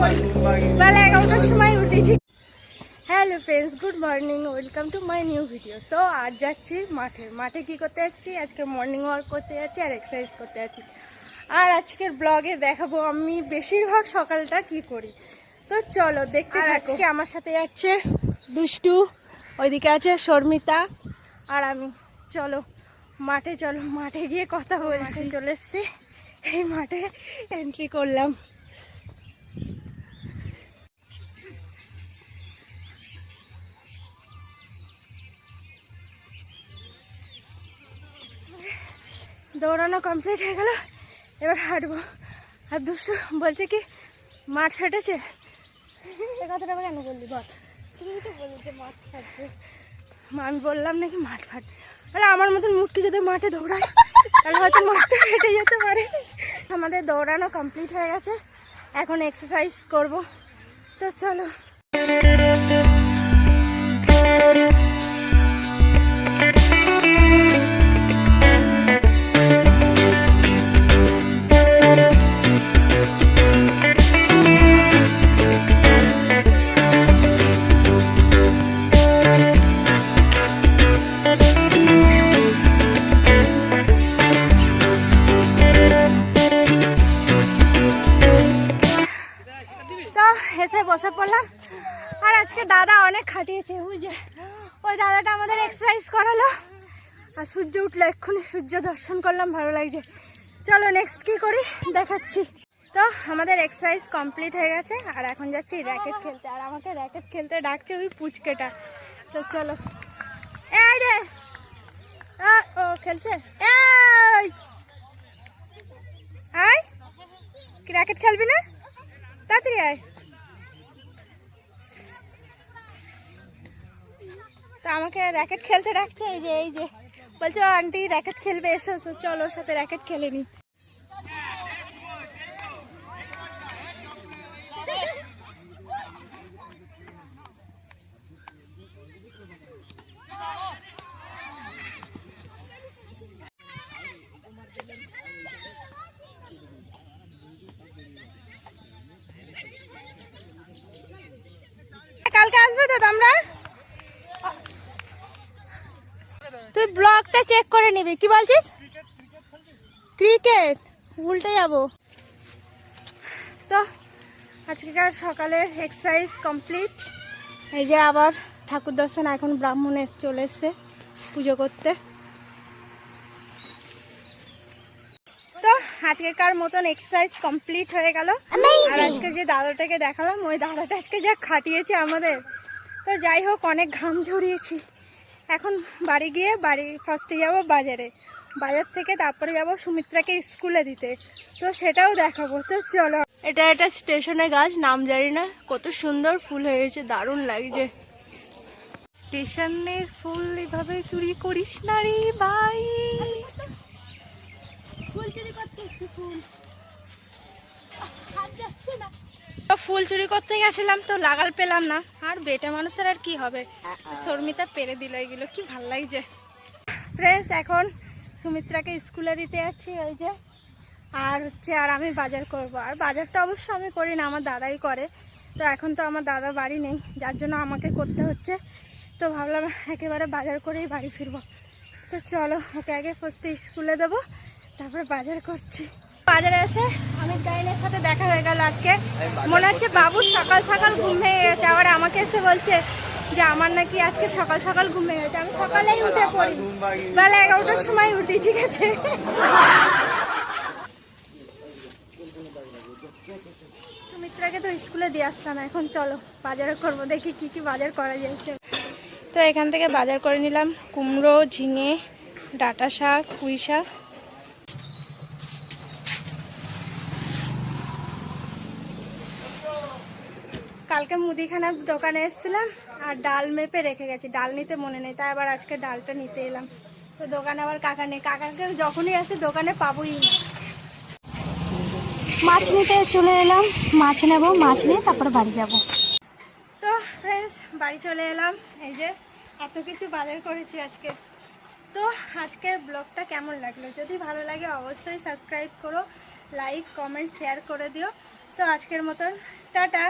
বেলা এগারোটার সময় উঠি ঠিক hello friends good morning welcome to my new video তো আজ যাচ্ছি মাঠে। মাঠে কি করতে যাচ্ছি? আজকে মর্নিং ওয়াক করতে যাচ্ছি আর এক্সারসাইজ করতে যাচ্ছি। আর আজকের ব্লগে দেখাবো আমি বেশিরভাগ সকালটা কি করি। তো চলো দেখতে আজকে আমার সাথে যাচ্ছে দুষ্টু ওইদিকে আছে শর্মিতা আর আমি। চলো মাঠে চলো। মাঠে গিয়ে কথা বলছি চলে এসছি। এই মাঠে এন্ট্রি করলাম। দৌড়ানো কমপ্লিট হয়ে গেল। এবার হাঁটবো। আর দুষ্টু বলছে কি মাঠ ফেটেছে এ কথাটা কেন বললি? বল। তুমি তো বললি যে মাঠ ফাটবে আমি বললাম নাকি মাঠ ফাট। আরে আমার মতন মূর্তি যদি মাঠে দৌড়ায় তাহলে হয়তো মাঠটা ফেটে যেতে পারে। আমাদের দৌড়ানো কমপ্লিট হয়ে গেছে। এখন এক্সারসাইজ করব। তো চলো। এসে আর আজকে দাদা অনেক খাটিয়েছে বুঝে ওই দাদাটা আমাদের এক্সারসাইজ করালো। আর সূর্য উঠল, এক্ষুনি সূর্য দর্শন করলাম, ভালো লাগছে। চলো নেক্সট কি করি? দেখাচ্ছি। তো, আমাদের এক্সারসাইজ কমপ্লিট হয়ে গেছে, আর এখন যাচ্ছি র্যাকেট খেলতে। আর আমাকে র্যাকেট খেলতে ডাকছে ওই পুচকেটা। তো চলো। এই রে! ও খেলছে? এই! আয় র্যাকেট খেলবি না? তাড়াতাড়ি আয়। আমাকে র্যাকেট খেলতে ডাকছে, এই যে এই যে। বলছো, আন্টি র্যাকেট খেলবে, এসো এসো, চলো ওর সাথে র্যাকেট খেলে নি। কালকে আসবে তো তোমরা? তুই ব্লগটা চেক করে নিবি। কি বলছিস? ক্রিকেট উল্টে যাব। তো আজকেকার সকালের এক্সারসাইজ কমপ্লিট এই যে আবার ঠাকুর দর্শন এখন ব্রাহ্মণ এসে চলে এসছে পুজো করতে। তো আজকেকার মতন এক্সারসাইজ কমপ্লিট হয়ে গেল। আর আজকে যে দাদাটাকে দেখালাম ওই দাদাটা আজকে যা খাটিয়েছে আমাদের। তো যাই হোক অনেক ঘাম ঝরিয়েছি। এখন বাড়ি গিয়ে বাড়ি ফার্স্টে যাব বাজারে। বাজার থেকে তারপরে যাব সুমিত্রাকে স্কুলে দিতে। তো সেটাও দেখাবো। তো চলো। এটা একটা স্টেশনে গাছ নাম জানি না। কত সুন্দর ফুল হয়েছে দারুণ লাগছে। স্টেশনের ফুল এভাবে চুরি করিস না রে ভাই। চুরি করতে গেছিলাম তো লাগাল পেলাম না। আর বেটা মানুষের আর কি হবে? শর্মিতা পেরে দিল এগুলো, কি ভালো লাগছে। ফ্রেন্ডস এখন সুমিত্রাকে স্কুলে দিতে যাচ্ছি ওই যে। আর হচ্ছে, আর আমি বাজার করব। আর বাজারটা অবশ্য আমি করি না, আমার দাদাই করে। তো এখন তো আমার দাদা বাড়ি নেই, যার জন্য আমাকে করতে হচ্ছে। তো ভাবলাম একেবারে বাজার করেই বাড়ি ফিরবো। তো চলো, ওকে আগে ফার্স্টে স্কুলে দেবো, তারপরে বাজার করছি। বাজারে এসে আমি গাইনের সাথে দেখা হয়ে গেল আজকে। মনে হচ্ছে বাবুর সকাল সকাল ঘুম ভেঙে গেছে। আবার আমাকে এসে বলছে যে আমার নাকি আজকে সকাল সকাল ঘুম ভেঙে গেছে। আমি সকালেই উঠে পড়ি। বেলা এগারোটার সময় উঠি, ঠিক আছে? সুমিত্রাকে তো স্কুলে দিয়ে আসলাম। এখন চলো বাজারে করব, দেখি কি কি বাজার করা যাচ্ছে। তো এখান থেকে বাজার করে নিলাম। কুমড়ো, ঝিঙে, ডাটা শাক, পুঁই শাক। কালকে মুদিখানার দোকানে এসেছিলাম আর ডাল মেপে রেখে গেছি। ডাল নিতে মনে নেই, তাই আবার আজকে ডালটা নিতে এলাম। তো দোকানে আবার কাকা নেই। কাকাকে যখনই আসে দোকানে পাবোই না। মাছ নিতে চলে এলাম। মাছ নেব, মাছ নিয়ে তারপর বাড়ি যাব। তো ফ্রেন্ডস বাড়ি চলে এলাম। এই যে এত কিছু বাজার করেছি আজকে। তো আজকের ব্লগটা কেমন লাগল? যদি ভালো লাগে অবশ্যই সাবস্ক্রাইব করো লাইক কমেন্ট শেয়ার করে দিও। তো আজকের মতন, টাটা।